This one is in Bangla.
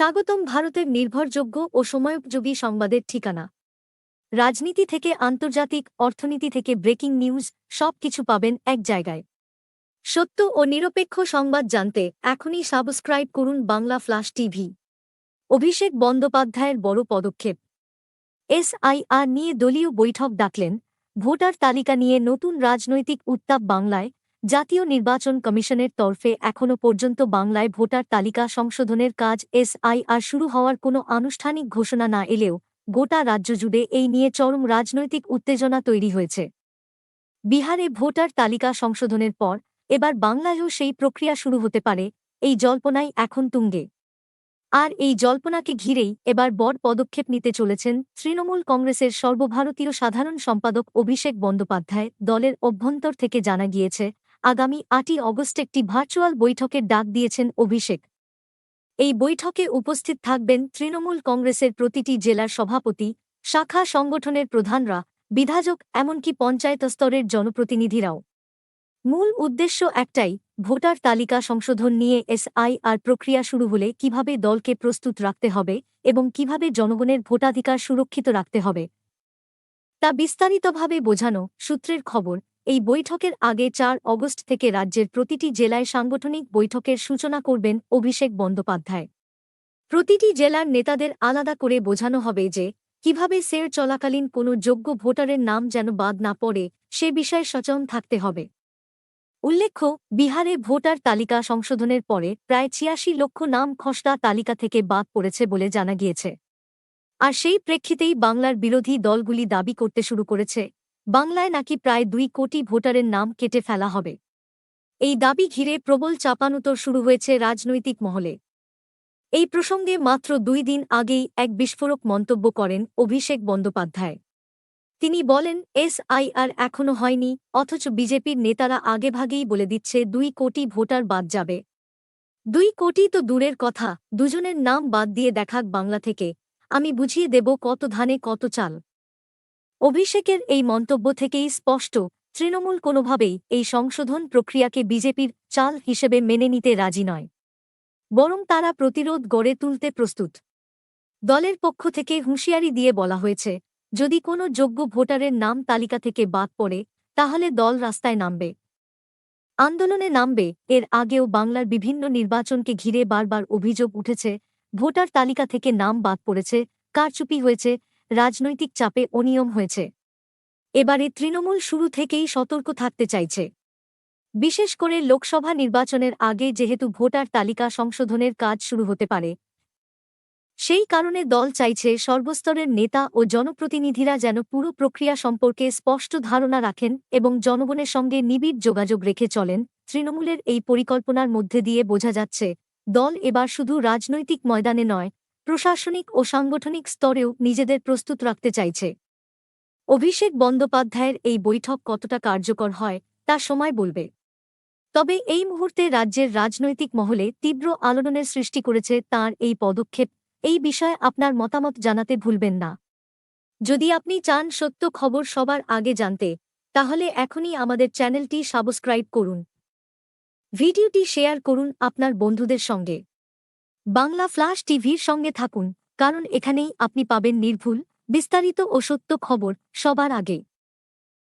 স্বাগতম ভারতের নির্ভরযোগ্য ও সময়োপযোগী সংবাদের ঠিকানা। রাজনীতি থেকে আন্তর্জাতিক অর্থনীতি থেকে ব্রেকিং নিউজ সব কিছু পাবেন এক জায়গায়। সত্য ও নিরপেক্ষ সংবাদ জানতে এখনই সাবস্ক্রাইব করুন বাংলা ফ্লাশ টিভি। অভিষেক বন্দ্যোপাধ্যায়ের বড় পদক্ষেপ। এসআইআর নিয়ে দলীয় বৈঠক ডাকলেন, ভোটার তালিকা নিয়ে নতুন রাজনৈতিক উত্তাপ বাংলায় জাতীয় নির্বাচন কমিশনের তরফে এখনও পর্যন্ত বাংলায় ভোটার তালিকা সংশোধনের কাজ এসআইআর শুরু হওয়ার কোনো আনুষ্ঠানিক ঘোষণা না এলেও গোটা রাজ্য জুড়ে এই নিয়ে চরম রাজনৈতিক উত্তেজনা তৈরি হয়েছে। বিহারে ভোটার তালিকা সংশোধনের পর এবার বাংলায়ও সেই প্রক্রিয়া শুরু হতে পারে, এই জল্পনাই এখন তুঙ্গে। আর এই জল্পনাকে ঘিরেই এবার বড় পদক্ষেপ নিতে চলেছেন তৃণমূল কংগ্রেসের সর্বভারতীয় সাধারণ সম্পাদক অভিষেক বন্দ্যোপাধ্যায় দলের অভ্যন্তর থেকে জানা গিয়েছে আগামী আটই অগস্ট একটি ভার্চুয়াল বৈঠকের ডাক দিয়েছেন অভিষেক। এই বৈঠকে উপস্থিত থাকবেন তৃণমূল কংগ্রেসের প্রতিটি জেলার সভাপতি, শাখা সংগঠনের প্রধানরা, বিধায়ক এমনকি পঞ্চায়েত স্তরের জনপ্রতিনিধিরাও। মূল উদ্দেশ্য একটাই, ভোটার তালিকা সংশোধন নিয়ে এসআইআর প্রক্রিয়া শুরু হলে কীভাবে দলকে প্রস্তুত রাখতে হবে এবং কীভাবে জনগণের ভোটাধিকার সুরক্ষিত রাখতে হবে। তা বিস্তারিতভাবে বোঝানো সূত্রের খবর এই বৈঠকের আগে চার অগস্ট থেকে রাজ্যের প্রতিটি জেলায় সাংগঠনিক বৈঠকের সূচনা করবেন অভিষেক বন্দ্যোপাধ্যায়। প্রতিটি জেলার নেতাদের আলাদা করে বোঝানো হবে যে, কীভাবে সের চলাকালীন কোনো যোগ্য ভোটারের নাম যেন বাদ না পড়ে, সে বিষয়ে সচেতন থাকতে হবে। উল্লেখ্য, বিহারে ভোটার তালিকা সংশোধনের পরে প্রায় ছিয়াশি লক্ষ নাম খসড়া তালিকা থেকে বাদ পড়েছে বলে জানা গিয়েছে। আর সেই প্রেক্ষিতেই বাংলার বিরোধী দলগুলি দাবি করতে শুরু করেছে। বাংলায় নাকি প্রায় দুই কোটি ভোটারের নাম কেটে ফেলা হবে। এই দাবি ঘিরে প্রবল চাপানুতর শুরু হয়েছে রাজনৈতিক মহলে। এই প্রসঙ্গে মাত্র দুই দিন আগেই এক বিস্ফোরক মন্তব্য করেন অভিষেক বন্দ্যোপাধ্যায়। তিনি বলেন, এসআইআর এখনও হয়নি, অথচ বিজেপির নেতারা আগেভাগেই বলে দিচ্ছে দুই কোটি ভোটার বাদ যাবে। দুই কোটি তো দূরের কথা, দুজনের নাম বাদ দিয়ে দেখাক বাংলা থেকে। আমি বুঝিয়ে দেব কত ধানে কত চাল। অভিষেকের এই মন্তব্য থেকেই স্পষ্ট, তৃণমূল কোনোভাবেই এই সংশোধন প্রক্রিয়াকে বিজেপির চাল হিসেবে মেনে নিতে রাজি নয়। বরং তারা প্রতিরোধ গড়ে তুলতে প্রস্তুত। দলের পক্ষ থেকে হুঁশিয়ারি দিয়ে বলা হয়েছে, যদি কোনো যোগ্য ভোটারের নাম তালিকা থেকে বাদ পড়ে, তাহলে দল রাস্তায় নামবে। আন্দোলনে নামবে, এর আগেও বাংলার বিভিন্ন নির্বাচনকে ঘিরে বারবার অভিযোগ উঠেছে, ভোটার তালিকা থেকে নাম বাদ পড়েছে, কারচুপি হয়েছে রাজনৈতিক চাপে অনিয়ম হয়েছে। এবারে তৃণমূল শুরু থেকেই সতর্ক থাকতে চাইছে। বিশেষ করে লোকসভা নির্বাচনের আগে যেহেতু ভোটার তালিকা সংশোধনের কাজ শুরু হতে পারে। সেই কারণে দল চাইছে সর্বস্তরের নেতা ও জনপ্রতিনিধিরা যেন পুরো প্রক্রিয়া সম্পর্কে স্পষ্ট ধারণা রাখেন এবং জনগণের সঙ্গে নিবিড় যোগাযোগ রেখে চলেন। তৃণমূলের এই পরিকল্পনার মধ্যে দিয়ে বোঝা যাচ্ছে, দল এবার শুধু রাজনৈতিক ময়দানে নয় প্রশাসনিক ও সাংগঠনিক স্তরেও নিজেদের প্রস্তুত রাখতে চাইছে। অভিষেক বন্দ্যোপাধ্যায়ের এই বৈঠক কতটা কার্যকর হয়, তা সময় বলবে। তবে এই মুহূর্তে রাজ্যের রাজনৈতিক মহলে তীব্র আলোড়নের সৃষ্টি করেছে তার এই পদক্ষেপ, এই বিষয়ে আপনার মতামত জানাতে ভুলবেন না। যদি আপনি চান সত্য খবর সবার আগে জানতে, তাহলে এখনই আমাদের চ্যানেলটি সাবস্ক্রাইব করুন। ভিডিওটি শেয়ার করুন আপনার বন্ধুদের সঙ্গে। বাংলা ফ্ল্যাশ টিভির সঙ্গে থাকুন, কারণ এখানেই আপনি পাবেন নির্ভুল, বিস্তারিত ও সত্য খবর সবার আগে।